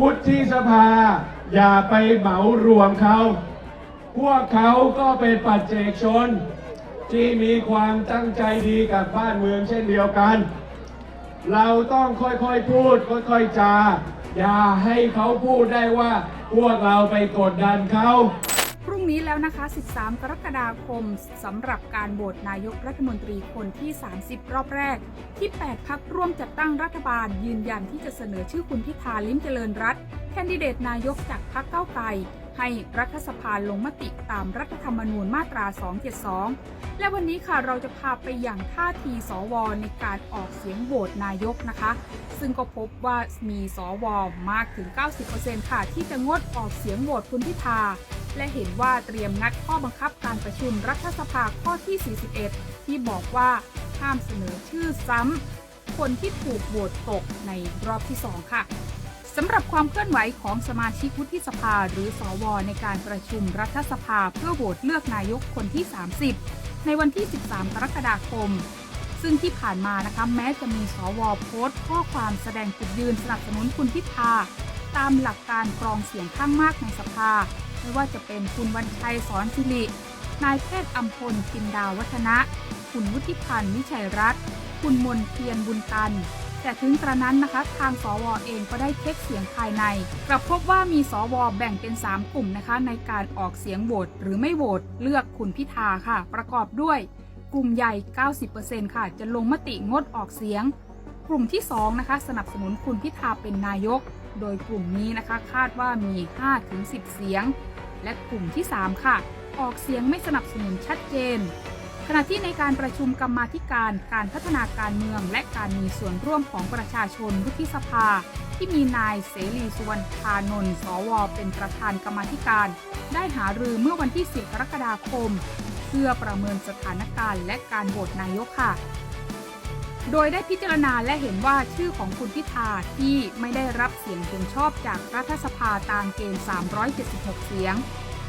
วุฒิสภา อย่าไปเหมารวมเขา พวกเขาก็เป็นปัจเจกชน ที่มีความตั้งใจดีกับบ้านเมืองเช่นเดียวกัน เราต้องค่อยๆพูดค่อยๆจา อย่าให้เขาพูดได้ว่าพวกเราไปกดดันเขา นี้แล้วนะคะ 13 กรกฎาคมสำหรับการโหวตนายกรัฐมนตรีคนที่ 30 รอบแรก ที่ 8 พักร่วมจัดตั้งรัฐบาล ยืนยันที่จะเสนอชื่อคุณพิธาลิ้มเจริญรัตแคนดิเดตนายกจากพรรคเก้าไกลให้รัฐสภาลงมติตามรัฐธรรมนูญมาตรา 272 และวันนี้ค่ะเราจะพาไปอย่างท่าทีสวในการออกเสียงโหวตนายกนะคะ ซึ่งก็พบว่ามีสวมากถึง 90%ค่ะที่จะงดออกเสียงโหวตคุณพิธา และเห็นว่าเตรียมงัดข้อบังคับการประชุมรัฐสภาข้อที่ 41 ที่บอกว่าห้ามเสนอชื่อซ้ำ คนที่ถูกโหวตตกในรอบที่ 2 ค่ะสำหรับความเคลื่อนไหวของสมาชิกวุฒิสภาหรือสวในการประชุมรัฐสภาเพื่อโหวตเลือกนายกคนที่ 30 ในวันที่ 13 กรกฎาคม ซึ่งที่ผ่านมานะคะแม้จะมีสวโพสต์ ข้อความแสดงจุดยืนสนับสนุนคุณพิธาตามหลักการกรองเสียงข้างมากในสภา ไม่ว่าจะเป็นคุณวันชัยสอนสิริ นายแพทย์อัมพลจินดาวัฒนะ คุณวุฒิพันธ์วิชัยรัตน์ คุณมนเทียนบุญตัน แต่ถึงกระนั้นนะคะ ทางสวเองก็ได้เช็คเสียงภายใน กลับพบว่ามีสวแบ่งเป็น 3 กลุ่มนะคะ ในการออกเสียงโหวตหรือไม่โหวตเลือกคุณพิธาค่ะ ประกอบด้วยกลุ่มใหญ่ 90%ค่ะ จะลงมติงดออกเสียง กลุ่มที่ 2 นะคะ สนับสนุนคุณพิธาเป็นนายก โดยกลุ่มนี้นะคะคาดว่ามี 5-10 เสียง และกลุ่มที่ 3 ค่ะ ออกเสียงไม่สนับสนุนชัดเจน ขณะที่ในการประชุมกรรมาธิการการพัฒนาการเมือง และการมีส่วนร่วมของประชาชนวุฒิสภา ที่มีนายเสรีสุวรรณพานนท์สว เป็นประธานกรรมาธิการ ได้หารือเมื่อวันที่ 10 กรกฎาคม เพื่อประเมินสถานการณ์และการโหวตนายกค่ะ โดยได้พิจารณาและเห็นว่าชื่อของคุณพิธาที่ไม่ได้รับเสียงเห็นชอบจากรัฐสภาตามเกณฑ์ 376 เสียง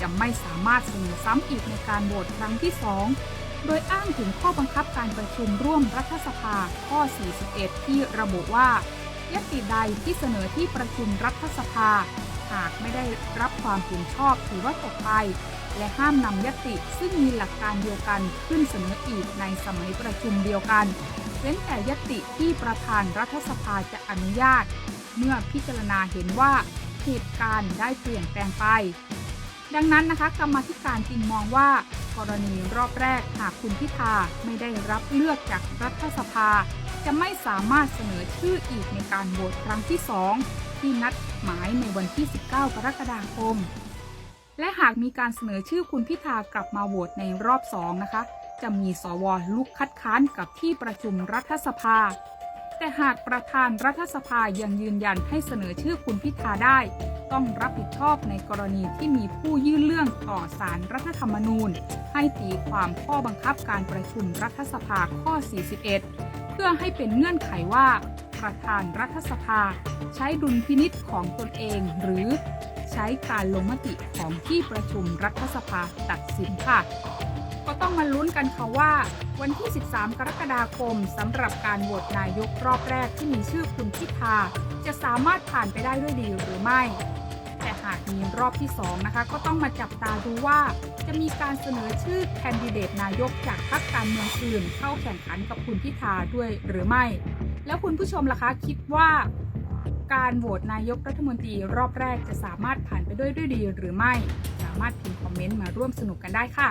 จะไม่สามารถเสนอซ้ำอีกในการโหวตครั้งที่ 2 โดยอ้างถึงข้อบังคับการประชุมร่วมรัฐสภาข้อ 41 ที่ระบุว่ายติใดที่เสนอที่ประชุมรัฐสภา หากไม่ได้รับความเห็นชอบถือว่าตกไป และห้ามนำยติซึ่งมีหลักการเดียวกันขึ้นเสนออีกในสมัยประชุมเดียวกัน เว้นแต่ยติที่ประธานรัฐสภาจะอนุญาต เมื่อพิจารณาเห็นว่าเหตุการณ์ได้เปลี่ยนแปลงไป ดังนั้นนะคะกรรมธิการจึงมองว่ากรณีรอบแรกหากคุณพิธาไม่ได้รับเลือกจากรัฐสภา จะไม่สามารถเสนอชื่ออีกในการโหวตครั้งที่ 2 ที่นัดหมายในวันที่ 19 กรกฎาคม และหากมีการเสนอชื่อคุณพิธากลับมาโหวตในรอบ 2 นะคะ จะมีสวลุกคัดค้านกับที่ประชุมรัฐสภา แต่หากประธานรัฐสภายังยืนยันให้เสนอชื่อคุณพิธาได้ ต้องรับผิดชอบในกรณีที่มีผู้ยื่นเรื่องต่อสารรัฐธรรมนูญ ให้ตีความข้อบังคับการประชุมรัฐสภาข้อ 41 เพื่อให้เป็นเงื่อนไขว่า ประธานรัฐสภา ใช้ดุลพินิษของตนเองหรือใช้การลงมติของที่ประชุมรัฐสภาตัดสินค่ะ ก็ต้องมาลุ้นกันค่ะว่า วันที่ 13 กรกฎาคมสำหรับการโหวตนายกรอบแรกที่มีชื่อคุณพิธาจะสามารถผ่านไปได้ด้วยดีหรือไม่ แต่หากมีรอบที่ 2 นะคะ ก็ต้องมาจับตาดูว่า จะมีการเสนอชื่อแคนดิเดตนายกจากพรรคการเมืองอื่น เข้าแข่งขันกับคุณพิธาด้วยหรือไม่ แล้วคุณผู้ชมล่ะคะคิดว่าการโหวตนายกรัฐมนตรีรอบแรกจะสามารถผ่านไปด้วยด้วยดีหรือไม่ สามารถพิมพ์คอมเมนต์มาร่วมสนุกกันได้ค่ะ